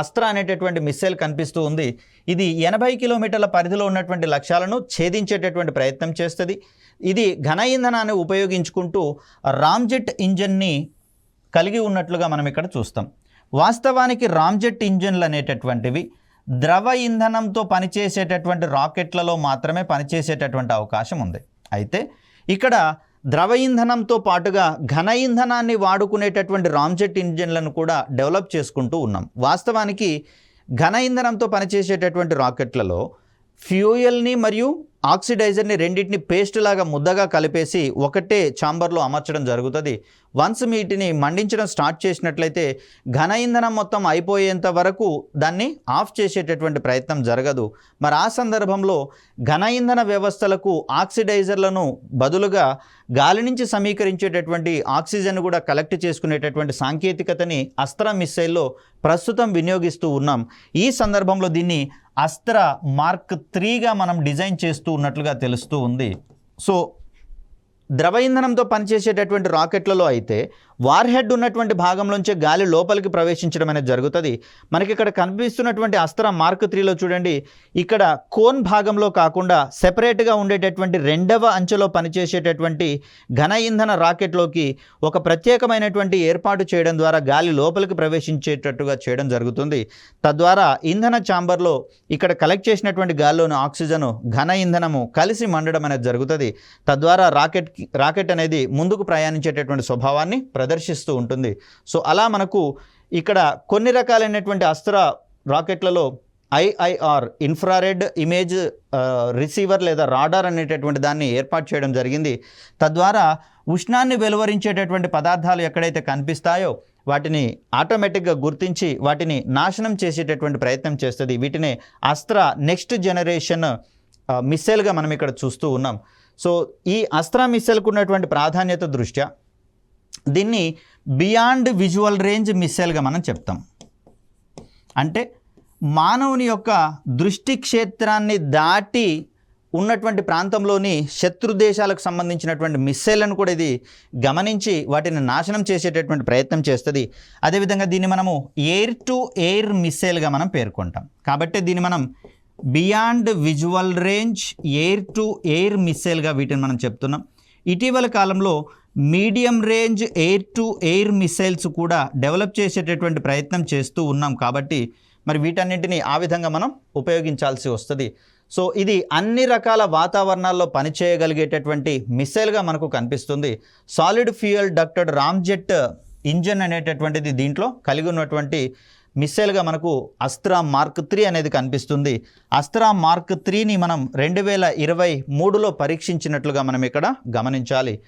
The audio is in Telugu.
అస్త్ర అనేటటువంటి మిస్సైల్ కనిపిస్తూ ఉంది. ఇది ఎనభై కిలోమీటర్ల పరిధిలో ఉన్నటువంటి లక్ష్యాలను ఛేదించేటటువంటి ప్రయత్నం చేస్తుంది. ఇది ఘన ఇంధనాన్ని ఉపయోగించుకుంటూ రామ్జెట్ ఇంజన్ని కలిగి ఉన్నట్లుగా మనం ఇక్కడ చూస్తాం. వాస్తవానికి రామ్జెట్ ఇంజన్లు అనేటటువంటివి ద్రవ ఇంధనంతో పనిచేసేటటువంటి రాకెట్లలో మాత్రమే పనిచేసేటటువంటి అవకాశం ఉంది. అయితే ఇక్కడ ద్రవ ఇంధనంతో పాటుగా ఘన ఇంధనాన్ని వాడుకునేటటువంటి రామ్జెట్ ఇంజన్లను కూడా డెవలప్ చేసుకుంటూ ఉన్నాం. వాస్తవానికి ఘన ఇంధనంతో పనిచేసేటటువంటి రాకెట్లలో ఫ్యూయల్ని మరియు ఆక్సిడైజర్ని రెండింటిని పేస్ట్ లాగా ముద్దగా కలిపేసి ఒకటే ఛాంబర్లో అమర్చడం జరుగుతుంది. వన్స్ వీటిని మండించడం స్టార్ట్ చేసినట్లయితే ఘన ఇంధనం మొత్తం అయిపోయేంత వరకు దాన్ని ఆఫ్ చేసేటటువంటి ప్రయత్నం జరగదు. మరి ఆ సందర్భంలో ఘన ఇంధన వ్యవస్థలకు ఆక్సిడైజర్లను బదులుగా గాలి నుంచి సమీకరించేటటువంటి ఆక్సిజన్ కూడా కలెక్ట్ చేసుకునేటటువంటి సాంకేతికతని అస్త్ర మిస్సైల్లో ప్రస్తుతం వినియోగిస్తూ ఉన్నాం. ఈ సందర్భంలో దీన్ని అస్త్ర మార్క్ త్రీగా మనం డిజైన్ చేస్తూ ఉన్నట్లుగా తెలుస్తూ ఉంది. సో ద్రవ ఇంధనంతో పనిచేసేటటువంటి రాకెట్లలో అయితే వార్ హెడ్ ఉన్నటువంటి భాగంలోంచే గాలి లోపలికి ప్రవేశించడం అనేది జరుగుతుంది. మనకి ఇక్కడ కనిపిస్తున్నటువంటి అస్త్ర మార్క్ త్రీలో చూడండి. ఇక్కడ కోన్ భాగంలో కాకుండా సెపరేట్గా ఉండేటటువంటి రెండవ అంచెలో పనిచేసేటటువంటి ఘన ఇంధన రాకెట్లోకి ఒక ప్రత్యేకమైనటువంటి ఏర్పాటు చేయడం ద్వారా గాలి లోపలికి ప్రవేశించేటట్టుగా చేయడం జరుగుతుంది. తద్వారా ఇంధన ఛాంబర్లో ఇక్కడ కలెక్ట్ చేసినటువంటి గాలిలోని ఆక్సిజన్ ఘన ఇంధనము కలిసి మండడం అనేది జరుగుతుంది. తద్వారా రాకెట్ రాకెట్ అనేది ముందుకు ప్రయాణించేటటువంటి స్వభావాన్ని ప్రదర్శిస్తూ ఉంటుంది. సో అలా మనకు ఇక్కడ కొన్ని రకాలైనటువంటి అస్త్ర రాకెట్లలో ఐఐఆర్ ఇన్ఫ్రారెడ్ ఇమేజ్ రిసీవర్ లేదా రాడార్ అనేటటువంటి దాన్ని ఏర్పాటు చేయడం జరిగింది. తద్వారా ఉష్ణాన్ని వెలువరించేటటువంటి పదార్థాలు ఎక్కడైతే కనిపిస్తాయో వాటిని ఆటోమేటిక్గా గుర్తించి వాటిని నాశనం చేసేటటువంటి ప్రయత్నం చేస్తుంది. వీటిని అస్త్ర నెక్స్ట్ జనరేషన్ మిస్సైల్గా మనం ఇక్కడ చూస్తూ ఉన్నాం. సో ఈ అస్త్ర మిస్సైల్కు ఉన్నటువంటి ప్రాధాన్యత దృష్ట్యా? దీన్ని బియాండ్ విజువల్ రేంజ్ మిస్సైల్గా మనం చెప్తాం. అంటే మానవుని యొక్క దృష్టి క్షేత్రాన్ని దాటి ఉన్నటువంటి ప్రాంతంలోని శత్రు దేశాలకు సంబంధించినటువంటి మిస్సైళ్ళను కూడా ఇది గమనించి వాటిని నాశనం చేసేటటువంటి ప్రయత్నం చేస్తుంది. అదేవిధంగా దీన్ని మనము ఎయిర్ టు ఎయిర్ మిస్సైల్గా మనం పేర్కొంటాం. కాబట్టి దీన్ని మనం beyond visual range air to air మిస్సైల్గా వీటిని మనం చెప్తున్నాం. ఇటీవల కాలంలో medium range air to air missiles కూడా డెవలప్ చేసేటటువంటి ప్రయత్నం చేస్తూ ఉన్నాం కాబట్టి మరి వీటన్నింటినీ ఆ విధంగా మనం ఉపయోగించాల్సి వస్తుంది. సో ఇది అన్ని రకాల వాతావరణాల్లో పనిచేయగలిగేటటువంటి మిసైల్గా మనకు కనిపిస్తుంది. Solid fuel ducted ramjet engine అనేటటువంటిది దీంట్లో కలిగి ఉన్నటువంటి మిస్సైల్గా మనకు అస్త్రా మార్క్ త్రీ అనేది కనిపిస్తుంది. అస్త్రా మార్క్ త్రీని మనం రెండు వేల ఇరవై మూడులో పరీక్షించినట్లుగా మనం ఇక్కడ గమనించాలి.